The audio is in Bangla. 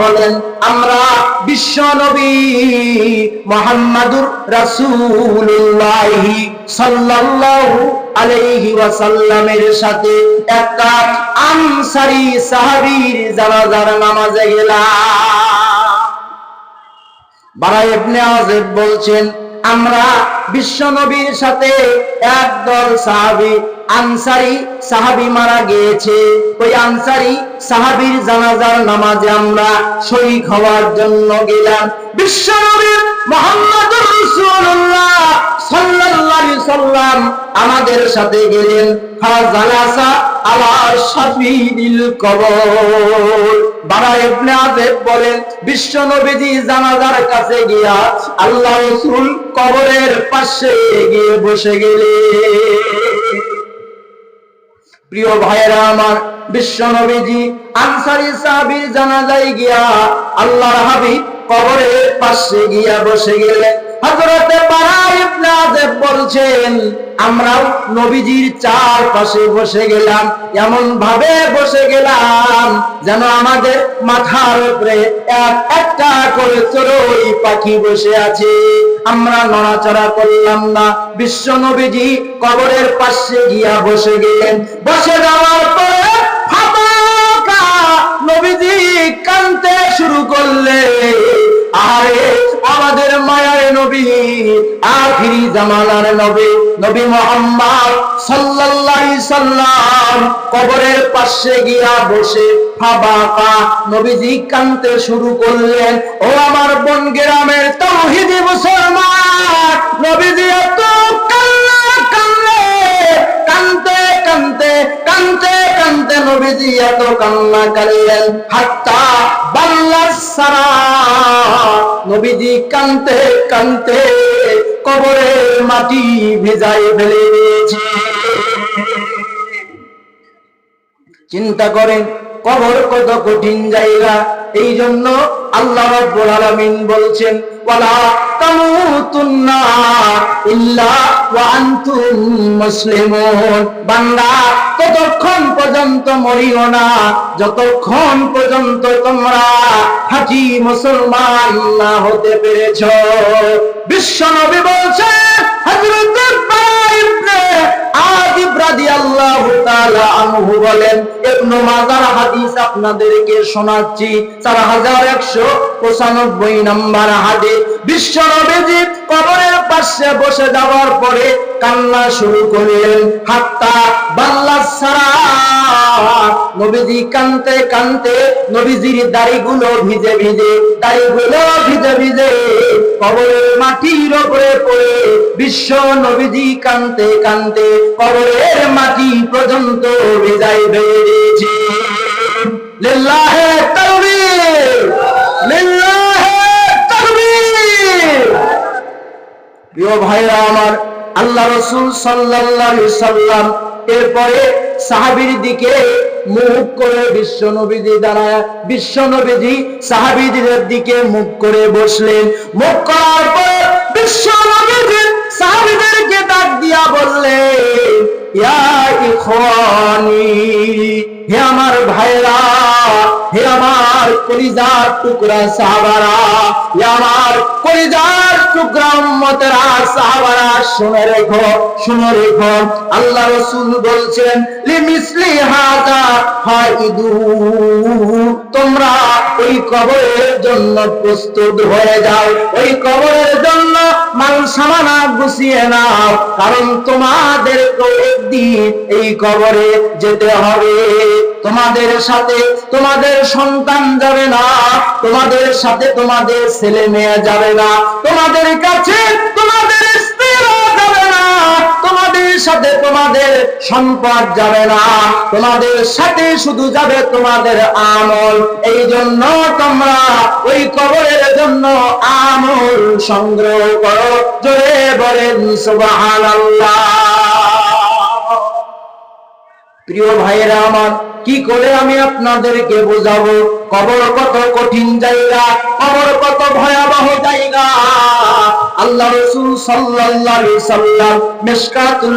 বলেন, আমরা বিশ্ব নবী মোহাম্মদুর সাল্লাল্লাহু আলাইহি ওয়াসাল্লামের সাথে একটা আনসারী সাহাবীর জানাজার নামাজে গেলাম। বারা ইবনে বলছেন আমরা বিশ্ব নবীর সাথে একদল সাহাবী, আনসারি সাহাবি মারা গিয়েছে। ওই আনসারি সাহাবীর জানাজার নামাজে আমরা শরীক হওয়ার জন্য গেলাম। বিশ্ব নবীর মুহাম্মদুর রাসূলুল্লাহ সাল্লাল্লাহু আলাইহি সাল্লাম আমাদের সাথে গেলেন। ফাজালাসা আলা শাফিদিল কবর। বারা ইবনে বলেন, বিশ্ব নবীজি জানাজার কাছে গিয়া আল্লাহ কবরের পাশে গিয়ে বসে প্রিয় ভাইয়েরা আমার, বিশ্ব নবীজি আনসারি সাহাবীর জানাজায় গিয়া আল্লাহর হাবিব কবরের পাশে গিয়া বসে গেলেন। আযিব বলছেন আমরাও নবীজির চার পাশে বসে গেলাম এমন ভাবে বসে গেলাম যেন আমাদের মাথার উপরে এক একটা করে চড়ুই পাখি বসে আছে। আমরা নড়াচড়া করলাম না, বিশ্ব নবীজি কবরের পাশে গিয়া বসে গেলেন। বসে যাওয়ার পরে আখিরি জামানার নবী নবী মোহাম্মদ সাল্লাল্লাহু সাল্লাম কবরের পাশে গিয়া বসে ফাবাকা নবীজি কানতে শুরু করলেন, ও আমার বন গ্রামের তাওহীদি মুসলমান, নবীজি এত কান্না কান্না, কানতে কানতে কানতে কানতে নবীজি এত কান্না করলেন হাত্তা বাল্লাস সারা। নবীজি কানতে কানতে মাটি ভেজাই ফেলে চিন্তা করেন, কবর কত কঠিন জায়গা। এই জন্য আল্লাহ রাব্বুল আলামিন বলছেন, ওয়ালা তামুতুন্না ইল্লা ওয়া আনতুম মুসলিমুন। বান্দা, ততক্ষণ পর্যন্ত মরিও না। যতক্ষণ পর্যন্ত তোমরা হাজি মুসলমান না হতে পেরেছ। বিশ্ব নবী বলছেন হযরত ইবনে আদিব রাদিয়াল্লাহু তাআলা আনহু বলেন, ইবনে মাজার হাদিস আপনাদেরকে শোনাচ্ছি। 4195 নম্বর হাদিস। বিশ্ব কবরের পাশে বসে যাওয়ার পরে কান্না শুরু করেন হাত্তা বাংলা সারা নবীজি কানতে কানতে নবীজির দাড়িগুলো ভিজে ভিজে, দাড়িগুলো ভিজে ভিজে কবরের মাটির উপরে পড়ে। বিশ্ব নবীজি কানতে কানতে কবরের মাটি পর্যন্ত ভেজাই বেড়েছে লিল্লাহে তাকবীর লিল্লাহে তাকবীর প্রিয় ভাইরা আমার, আল্লাহ রসুল সাল্লাল্লাহু সাল্লাম এরপরে সাহাবীর দিকে মুখ করে বিশ্ব নবীজি দাঁড়ায় বিশ্ব নবীজি সাহাবীদের দিকে মুখ করে বসলেন। মুখ করার পর বিশ্ব নবীজি সাহাবীদেরকে ডাক দিয়া বললেন হে আমার ভাইরা হে আমার কলিজার টুকরা সাহাবারা, হে আমার কলিজার টুকরা উম্মতেরা সাহাবারা শুনে রেখো শুনে রেখো। আল্লাহ রসুল বলছেন লিমিসলি হাজা হাইদু তোমরা ওই কবরের জন্য প্রস্তুত হয়ে যাও। ওই কবরের জন্য মাল সামানা গুছিয়ে নাও, কারণ তোমাদেরকে একদিন এই কবরে যেতে হবে। তোমাদের সাথে তোমাদের সন্তান যাবে না, তোমাদের সাথে তোমাদের ছেলে মেয়ে যাবে না। তোমাদের কাছে তোমাদের তোমাদের সাথে তোমাদের সম্পদ যাবে না। তোমাদের সাথে শুধু যাবে তোমাদের আমল। এই জন্য তোমরা ওই কবরের জন্য আমল সংগ্রহ করো। জোরে বলেন প্রিয় ভাইয়েরা আমার, কি করে আমি আপনাদেরকে বোঝাবো? কবর কত কঠিন জায়গা, কবর কত ভয়াবহ জায়গা। আল্লাহ রসুল আলাইহি সাল্লাম মিশকাতুল